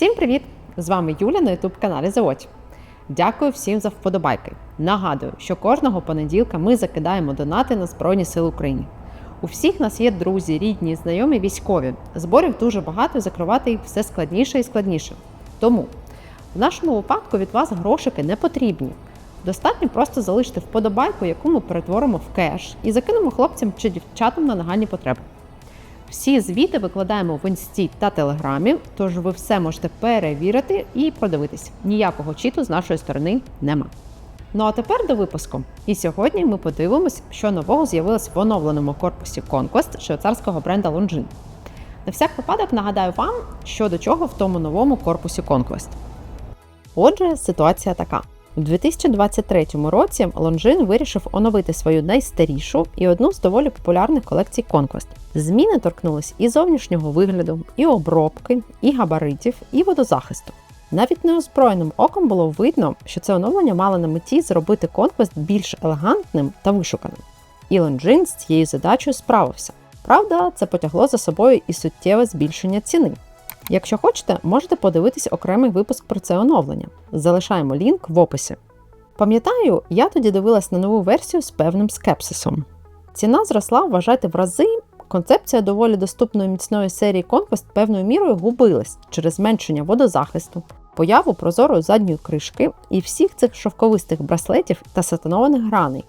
Всім привіт! З вами Юля на youtube каналі Заводь. Дякую всім за вподобайки. Нагадую, що кожного понеділка ми закидаємо донати на Збройні Сили України. У всіх нас є друзі, рідні, знайомі військові. Зборів дуже багато, і закривати їх все складніше і складніше. Тому в нашому випадку від вас грошики не потрібні. Достатньо просто залишити вподобайку, яку ми перетворимо в кеш, і закинемо хлопцям чи дівчатам на нагальні потреби. Всі звіти викладаємо в інсті та телеграмі, тож ви все можете перевірити і подивитись. Ніякого чіту з нашої сторони нема. Ну а тепер до випуску. І сьогодні ми подивимось, що нового з'явилось в оновленому корпусі Conquest швейцарського бренда Longines. На всяк випадок нагадаю вам, що до чого в тому новому корпусі Conquest. Отже, ситуація така. У 2023 році Longines вирішив оновити свою найстарішу і одну з доволі популярних колекцій Conquest. Зміни торкнулись і зовнішнього вигляду, і обробки, і габаритів, і водозахисту. Навіть неозброєним оком було видно, що це оновлення мало на меті зробити Conquest більш елегантним та вишуканим. І Longines з цією задачею справився. Правда, це потягло за собою і суттєве збільшення ціни. Якщо хочете, можете подивитись окремий випуск про це оновлення. Залишаємо лінк в описі. Пам'ятаю, я тоді дивилась на нову версію з певним скепсисом. Ціна зросла, вважайте, в рази. Концепція доволі доступної міцної серії Conquest певною мірою губилась через зменшення водозахисту, появу прозорої задньої кришки і всіх цих шовковистих браслетів та сатанованих граней.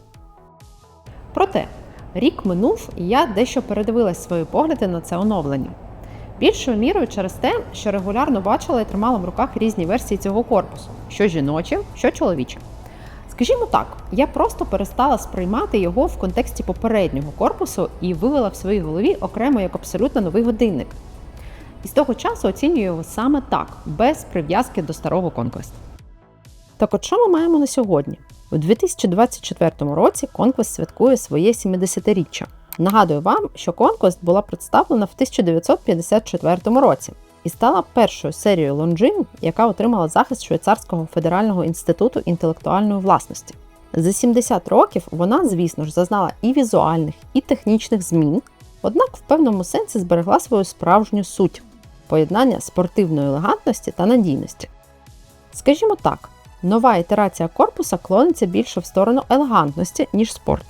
Проте, рік минув, і я дещо передивилась свої погляди на це оновлення. Більшою мірою через те, що регулярно бачила і тримала в руках різні версії цього корпусу, що жіночі, що чоловічі. Скажімо так, я просто перестала сприймати його в контексті попереднього корпусу і вивела в своїй голові окремо як абсолютно новий годинник. І з того часу оцінюю його саме так, без прив'язки до старого Conquest. Так от що ми маємо на сьогодні? У 2024 році Conquest святкує своє 70-річчя. Нагадую вам, що Conquest була представлена в 1954 році і стала першою серією Longines, яка отримала захист Швейцарського федерального інституту інтелектуальної власності. За 70 років вона, звісно ж, зазнала і візуальних, і технічних змін, однак в певному сенсі зберегла свою справжню суть поєднання спортивної елегантності та надійності. Скажімо так, нова ітерація корпуса клониться більше в сторону елегантності, ніж спорту.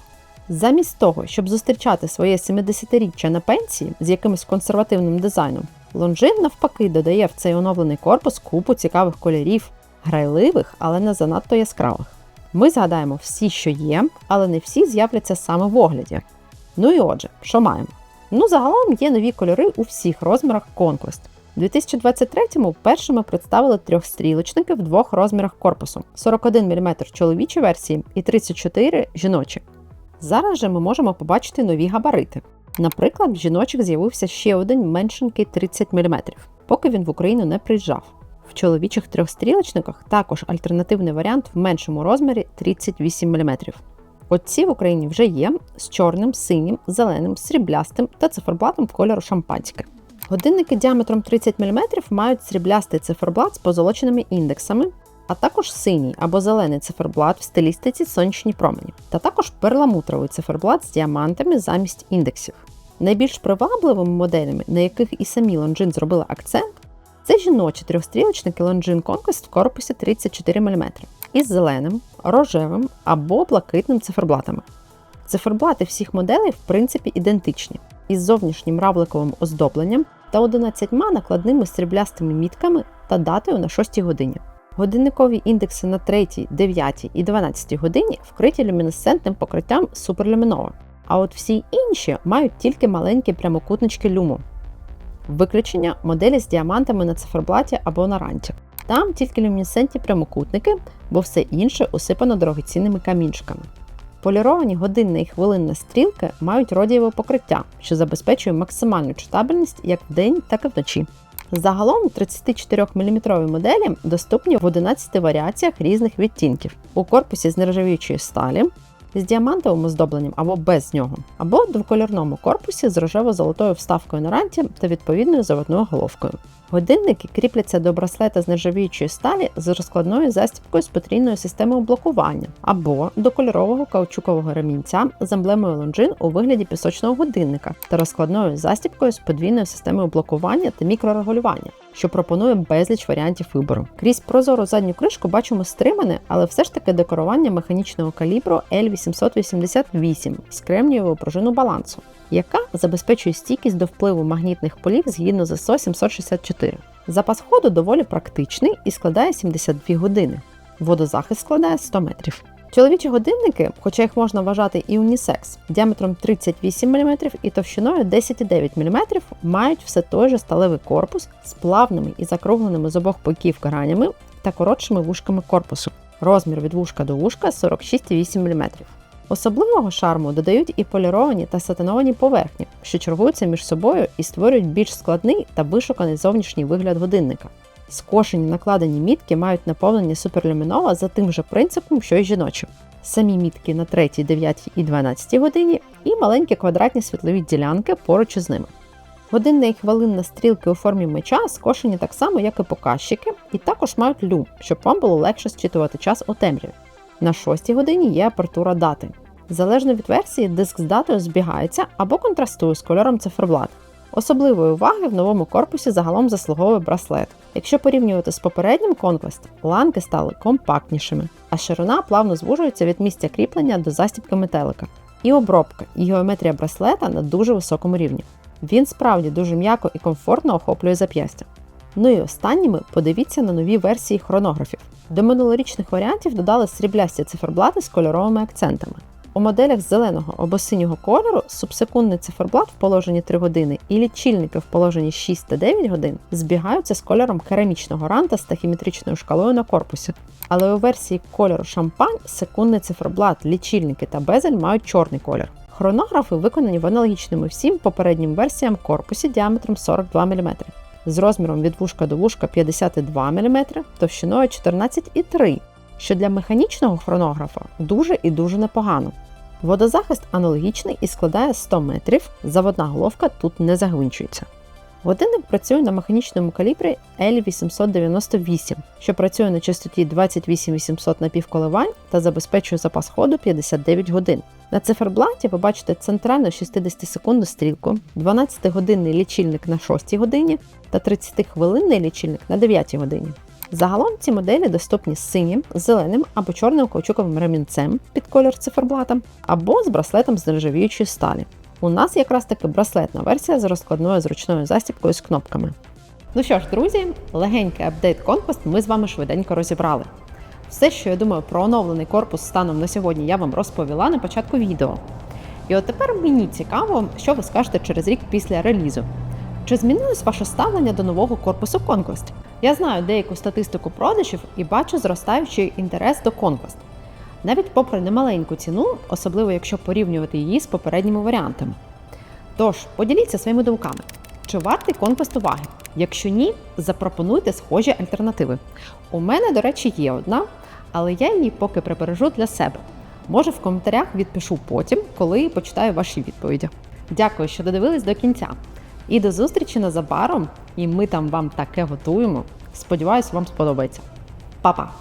Замість того, щоб зустрічати своє 70-річчя на пенсії з якимось консервативним дизайном, Лонжин навпаки додає в цей оновлений корпус купу цікавих кольорів, грайливих, але не занадто яскравих. Ми згадаємо всі, що є, але не всі з'являться саме в огляді. Ну і отже, що маємо? Ну, загалом є нові кольори у всіх розмірах Conquest. У 2023-му першими представили трьохстрілочники в двох розмірах корпусу: 41 мм чоловічі версії і 34 жіночі. Зараз же ми можемо побачити нові габарити. Наприклад, в жіночих з'явився ще один меншенький 30 мм, поки він в Україну не приїжджав. В чоловічих трьохстрілочниках також альтернативний варіант в меншому розмірі 38 мм. Оці в Україні вже є з чорним, синім, зеленим, сріблястим та циферблатом кольору шампанське. Годинники діаметром 30 мм мають сріблястий циферблат з позолоченими індексами, а також синій або зелений циферблат в стилістиці сонячні промені, та також перламутровий циферблат з діамантами замість індексів. Найбільш привабливими моделями, на яких і самі Longines зробили акцент, це жіночі трьохстрілочники Longines Conquest в корпусі 34 мм із зеленим, рожевим або блакитним циферблатами. Циферблати всіх моделей в принципі ідентичні, із зовнішнім равликовим оздобленням та 11 накладними сріблястими мітками та датою на 6 годині. Годинникові індекси на 3, 9 і 12 годині вкриті люмінесцентним покриттям суперлюмінова, а от всі інші мають тільки маленькі прямокутнички люму. Виключення моделі з діамантами на циферблаті або на ранті. Там тільки люмінесцентні прямокутники, бо все інше усипано дорогоцінними камінчиками. Поліровані годинна і хвилинна стрілки мають родієве покриття, що забезпечує максимальну читабельність як вдень, так і вночі. Загалом 34-мм моделі доступні в 11 варіаціях різних відтінків у корпусі з нержавіючої сталі, з діамантовим оздобленням або без нього, або двокольорному корпусі з рожево-золотою вставкою на ранті та відповідною заводною головкою. Годинники кріпляться до браслета з нержавіючої сталі з розкладною застібкою з потрійною системою блокування або до кольорового каучукового ремінця з емблемою Longines у вигляді пісочного годинника та розкладною застібкою з подвійною системою блокування та мікрорегулювання, що пропонує безліч варіантів вибору. Крізь прозору задню кришку бачимо стримане, але все ж таки декорування механічного калібру L888 з кремнієвою пружину балансу, яка забезпечує стійкість до впливу магнітних полів згідно з ISO 764. Запас ходу доволі практичний і складає 72 години. Водозахист складає 100 метрів. Чоловічі годинники, хоча їх можна вважати і унісекс, діаметром 38 мм і товщиною 10,9 мм, мають все той же сталевий корпус з плавними і закругленими з обох боків гранями та коротшими вушками корпусу. Розмір від вушка до вушка 46,8 мм. Особливого шарму додають і поліровані та сатиновані поверхні, що чергуються між собою і створюють більш складний та вишуканий зовнішній вигляд годинника. Скошені накладені мітки мають наповнення суперлюмінова за тим же принципом, що й жіночі. Самі мітки на 3, 9 і 12 годині і маленькі квадратні світлові ділянки поруч із ними. Годинна і хвилинна стрілки у формі меча скошені так само, як і показчики, і також мають люм, щоб вам було легше зчитувати час у темряві. На 6 годині є апертура дати. Залежно від версії, диск з датою збігається або контрастує з кольором циферблат. Особливої уваги в новому корпусі загалом заслуговує браслет. Якщо порівнювати з попереднім Conquest, ланки стали компактнішими, а ширина плавно звужується від місця кріплення до застібки метелика. І обробка, і геометрія браслета на дуже високому рівні. Він справді дуже м'яко і комфортно охоплює зап'ястя. Ну і останніми подивіться на нові версії хронографів. До минулорічних варіантів додали сріблясті циферблати з кольоровими акцентами. У моделях зеленого або синього кольору субсекундний циферблат в положенні 3 години і лічильники в положенні 6 та 9 годин збігаються з кольором керамічного ранта з тахіметричною шкалою на корпусі. Але у версії кольору шампань секундний циферблат, лічильники та безель мають чорний колір. Хронографи виконані в аналогічному всім попереднім версіям корпусі діаметром 42 мм, з розміром від вушка до вушка 52 мм, товщиною 14,3 що для механічного хронографа дуже і дуже непогано. Водозахист аналогічний і складає 100 метрів, заводна головка тут не загвинчується. Годинник працює на механічному калібрі L898, що працює на частоті 28800 напівколивань та забезпечує запас ходу 59 годин. На циферблаті ви бачите центральну 60-секундну стрілку, 12-годинний лічильник на 6 годині та 30-хвилинний лічильник на 9 годині. Загалом ці моделі доступні з синім, зеленим або чорним каучуковим ремінцем під колір циферблата, або з браслетом з нержавіючої сталі. У нас якраз таки браслетна версія з розкладною зручною застібкою з кнопками. Ну що ж, друзі, легенький апдейт Conquest ми з вами швиденько розібрали. Все, що я думаю про оновлений корпус станом на сьогодні, я вам розповіла на початку відео. І от тепер мені цікаво, що ви скажете через рік після релізу. Чи змінилось ваше ставлення до нового корпусу Conquest? Я знаю деяку статистику продажів і бачу зростаючий інтерес до Conquest. Навіть попри немаленьку ціну, особливо якщо порівнювати її з попередніми варіантами. Тож, поділіться своїми думками, чи вартий Conquest уваги? Якщо ні, запропонуйте схожі альтернативи. У мене, до речі, є одна, але я її поки прибережу для себе. Може, в коментарях відпишу потім, коли почитаю ваші відповіді. Дякую, що додивились до кінця. І до зустрічі незабаром, і ми там вам таке готуємо. Сподіваюсь, вам сподобається. Па-па!